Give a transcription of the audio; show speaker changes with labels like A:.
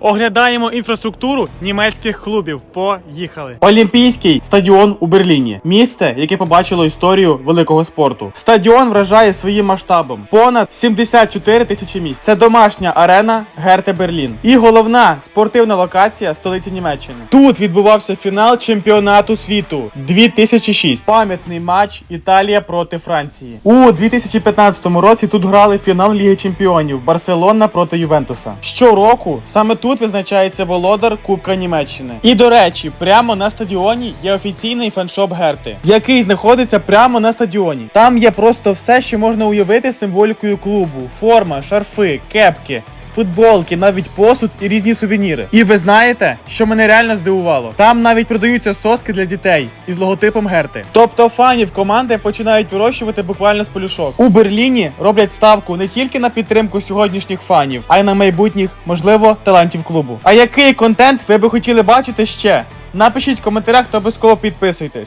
A: Оглядаємо інфраструктуру німецьких клубів. Поїхали.
B: Олімпійський стадіон у Берліні. Місце, яке побачило історію великого спорту. Стадіон вражає своїм масштабом. Понад 74 тисячі місць. Це домашня арена Герте Берлін. І головна спортивна локація столиці Німеччини. Тут відбувався фінал чемпіонату світу 2006. Пам'ятний матч Італія проти Франції. У 2015 році тут грали фінал Ліги Чемпіонів Барселона проти Ювентуса. Щороку саме тут визначається володар Кубка Німеччини. І до речі, прямо на стадіоні є офіційний фаншоп Герти, який знаходиться прямо на стадіоні. Там є просто все, що можна уявити символікою клубу: форма, шарфи, кепки. Футболки, навіть посуд і різні сувеніри. І ви знаєте, що мене реально здивувало? Там навіть продаються соски для дітей із логотипом Герти. Тобто фанів команди починають вирощувати буквально з полюшок. У Берліні роблять ставку не тільки на підтримку сьогоднішніх фанів, а й на майбутніх, можливо, талантів клубу. А який контент ви би хотіли бачити ще? Напишіть в коментарях та обов'язково підписуйтесь.